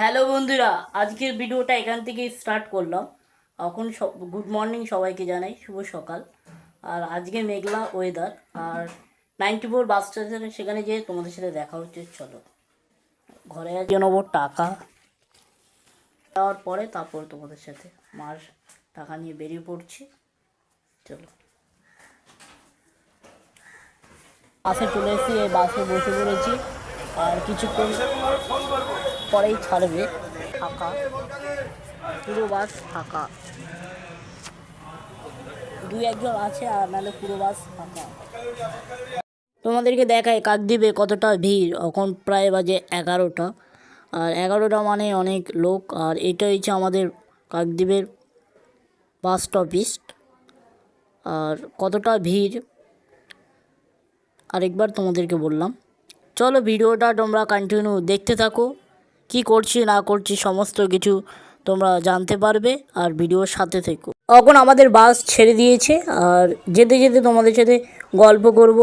Hello বন্ধুরা, আজকের ভিডিওটা এখান থেকে স্টার্ট করলাম। এখন সব গুড মর্নিং সবাইকে জানাই, শুভ সকাল। আর আজকে মেঘলা ওয়েদার আর নাইনটি ফোর বাস স্টেশনে সেখানে যেয়ে তোমাদের সাথে দেখা হচ্ছে, চলো। ঘরে আজকে নেব টাকা। দেওয়ার পরে তারপর তোমাদের সাথে মার টাকা নিয়ে বেরিয়ে পড়ছি। চলো। বাসে চলে এসেছি, এই বাসে বসে পড়েছি। আর কিছুক্ষণ পরেই ছাড়বে ফাঁকা। পুরো বাস ফাঁকা। দুই একজন আছে আর নাহলে পুরো বাস ফাঁকা। তোমাদেরকে দেখায় কাকদ্বীপে কতটা ভিড়। এখন প্রায় বাজে এগারোটা। আর এগারোটা মানে অনেক লোক। আর এটা হচ্ছে আমাদের কাকদ্বীপের বাস স্টপিস্ট আর কতটা ভিড়, আরেকবার তোমাদেরকে বললাম। চলো ভিডিওটা তোমরা কন্টিনিউ দেখতে থাকো। কি করছি, না করছি, সমস্ত কিছু তোমরা জানতে পারবে আর ভিডিওর সাথে থেকো। এখন আমাদের বাস ছেড়ে দিয়েছে আর যেতে যেতে তোমাদের সাথে গল্প করব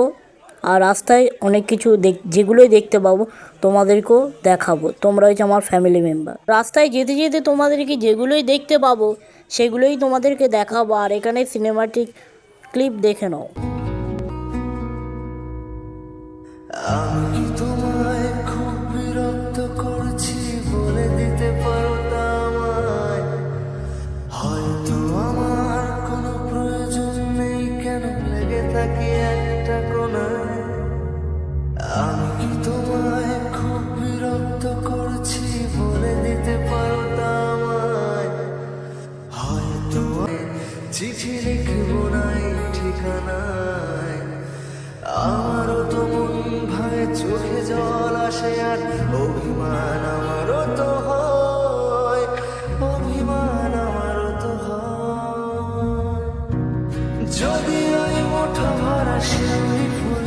আর রাস্তায় অনেক কিছু দেখ, যেগুলোই দেখতে পাবো তোমাদেরকেও দেখাবো। তোমরা হচ্ছে আমার ফ্যামিলি মেম্বার রাস্তায় যেতে যেতে তোমাদেরকে যেগুলোই দেখতে পাবো সেগুলোই তোমাদেরকে দেখাবো আর এখানে সিনেমাটিক ক্লিপ দেখে নাও। চিঠি লিখব নাই ঠিকানায়। আমারও তো মন ভাই চোখে জল আসে আর অভিমান আমারও তো হয়, অভিমান আমারও তো হয়। যদি ওই মুঠো ভরা শিউলি ফুল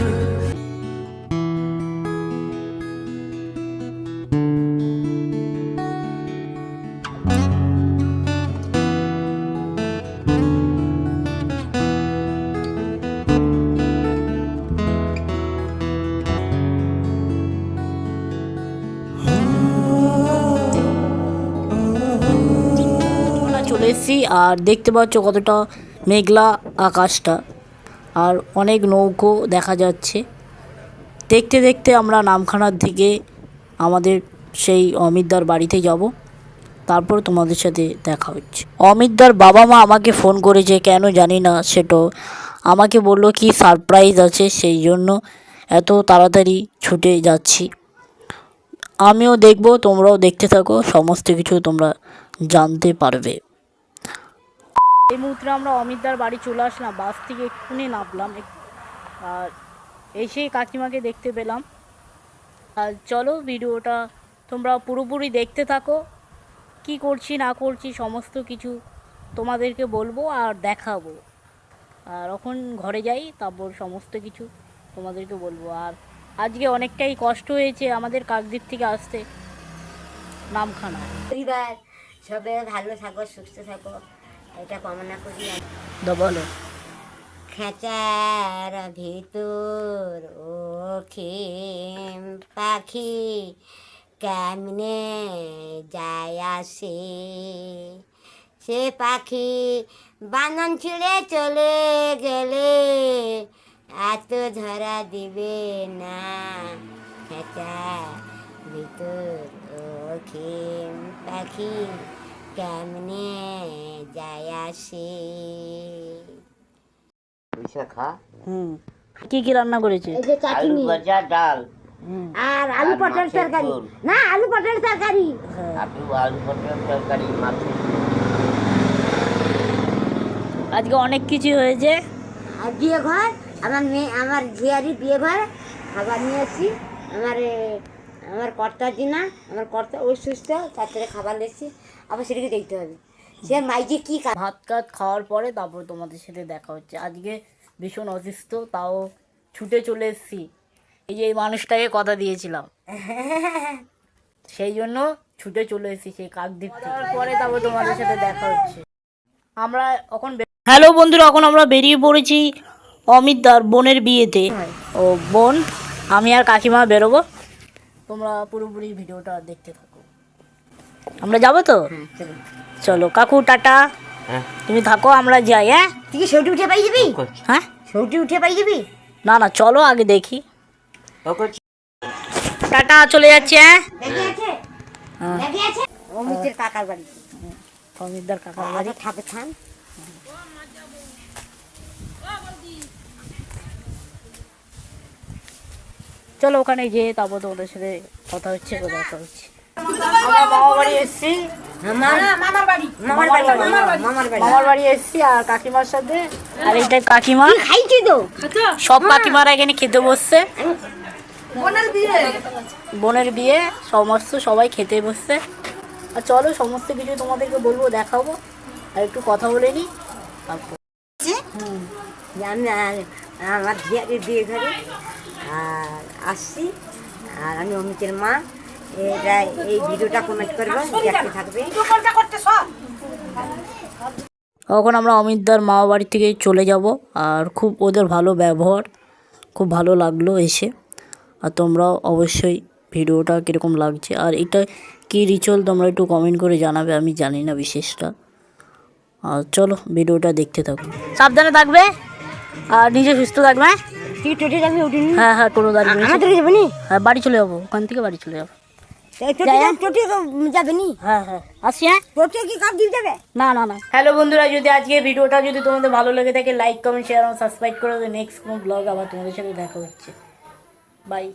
চলে এসেছি আর দেখতে পাচ্ছ কতটা মেঘলা আকাশটা। আর অনেক নৌকো দেখা যাচ্ছে। দেখতে দেখতে আমরা নামখানার দিকে আমাদের সেই অমিতদার বাড়িতে যাব। তারপর তোমাদের সাথে দেখা হচ্ছে। অমিতদার বাবা মা আমাকে ফোন করেছে, কেন জানি না সেটা। আমাকে বলল, কি সারপ্রাইজ আছে সেই জন্য এত তাড়াতাড়ি ছুটে যাচ্ছি। আমিও দেখব, তোমরাও দেখতে থাকো, সমস্ত কিছু তোমরা জানতে পারবে। এই মুহূর্তে আমরা অমিতদার বাড়ি চলে আসলাম, বাস থেকে এক্ষুনি নামলাম। আর এসেই কাকিমাকে দেখতে পেলাম। আর চলো ভিডিওটা তোমরা পুরোপুরি দেখতে থাকো। কি করছি, না করছি, সমস্ত কিছু তোমাদেরকে বলব আর দেখাবো। আর এখন ঘরে যাই, তারপর সমস্ত কিছু তোমাদেরকে বলব। আর আজকে অনেকটাই কষ্ট হয়েছে আমাদের কাকদ্বীপ থেকে আসতে নামখানা। পরিবার সবে ভালো থাকো, সুস্থ থাকো। এটা কামনা করি বলো। খাঁচার ভিতর ও খেম পাখি কেমনে যায় আসে? সে পাখি বানন ছিঁড়ে চলে গেলে এত ধরা দিবে না। খেঁচা ভিতর ও খেম পাখি কেমনে যায় আসে? পুঁইশা খা। হুম। কি কি রান্না করেছে এই যে আলু চাটনি ভাজা ডাল। আর আলু পটল তরকারি। না আলু পটল তরকারি। হ্যাঁ। আলু আলু পটল তরকারি মাছের আজকে অনেক কিছু হয়েছে। আর বিয়ে ঘর আমার মেয়ে আমার ঝিয়ারি বিয়ে ঘর খাবার নিয়ে এসেছি আমার আমার কর্তার দিনা আমার কর্তা অসুস্থ তার থেকে খাবার নিয়েছি আবার সেটাকে দেখতে হবে। সে মাইকে কি কাজ ভাত কাত খাওয়ার পরে তারপর তোমাদের সাথে দেখা হচ্ছে। আজকে ভীষণ অসুস্থ তাও ছুটে চলে এসেছি। এই যে এই মানুষটাকে কথা দিয়েছিলাম। সেই জন্য ছুটে চলে এসেছি সেই কাকদ্বীপ থেকে। পরে তারপর তোমাদের সাথে দেখা হচ্ছে। আমরা এখন হ্যালো বন্ধুরা এখন আমরা বেরিয়ে পড়েছি অমিতদার বোনের বিয়েতে। ও বোন আমি আর কাকিমা বেরোবো। তোমরা পুরোপুরি ভিডিওটা দেখতে থাকো। আমরা যাব তো? চলো কাকু টাটা। হ্যাঁ। তুমি থাকো আমরা যাই হ্যাঁ? তুই কি সৌটি উঠে পাই যাবি? হ্যাঁ? সৌটি উঠে পাই যাবি? না না চলো আগে দেখি। টাটা চলে যাচ্ছে হ্যাঁ? দেখে আছে? হ্যাঁ। কাকার বাড়ি। অমিতদার কাকার বাড়ি। আগে ঠাকুর চলো ওখানে গিয়ে তারপর তোমাদের সাথে কথা হচ্ছে দেখা হচ্ছে। আমরা মামা বাড়ি এসেছি। মামার বাড়ি। মামার বাড়ি মামার বাড়ি। মামার বাড়ি। এসেছি আর কাকিমার সাথে। আর কাকিমা। খাইছি তো? সব কাকিমারা এখানে খেতে বসছে। বোনের বিয়ে। সমস্ত সবাই খেতে বসছে। আর চলো সমস্ত কিছু তোমাদেরকে বলব দেখাবো। আর একটু কথা বলে নিই তারপর আমি আর- আমার ঝিয়ারির বিয়ে ঘরে আসছি। আর আমি অমিতের মা। এটা এই ভিডিওটা কমেন্ট করব, দেখতে থাকবে। তখন আমরা অমিতদার মামা বাড়ি থেকে চলে যাব। আর খুব ওদের ভালো ব্যবহার। খুব ভালো লাগল এসে। আর তোমরাও অবশ্যই ভিডিওটা কীরকম লাগছে। আর এটা কী রিচুয়াল তোমরা একটু কমেন্ট করে জানাবে, আমি জানি না বিশেষটা। আর চলো, ভিডিওটা দেখতে থাকো। সাবধানে থাকবে। আর নিজে সুস্থ থাকবে তুই টোটে যাবি উঠিনি হ্যাঁ হ্যাঁ কোনো দাঁড়িয়ে নেই। আমাদের যাবে নি? হ্যাঁ বাড়ি চলে যাব ওখান থেকে বাড়ি চলে যাব। হ্যাঁ হ্যাঁ হ্যাঁ? টোটে কি কাপ না না না। হ্যালো বন্ধুরা যদি আজকে ভিডিওটা যদি তোমাদের ভালো লেগে থাকে লাইক কমেন্ট শেয়ার এবং সাবস্ক্রাইব করে নেক্সট কোনো ব্লগ আবার তোমাদের সাথে দেখা হচ্ছে। বাই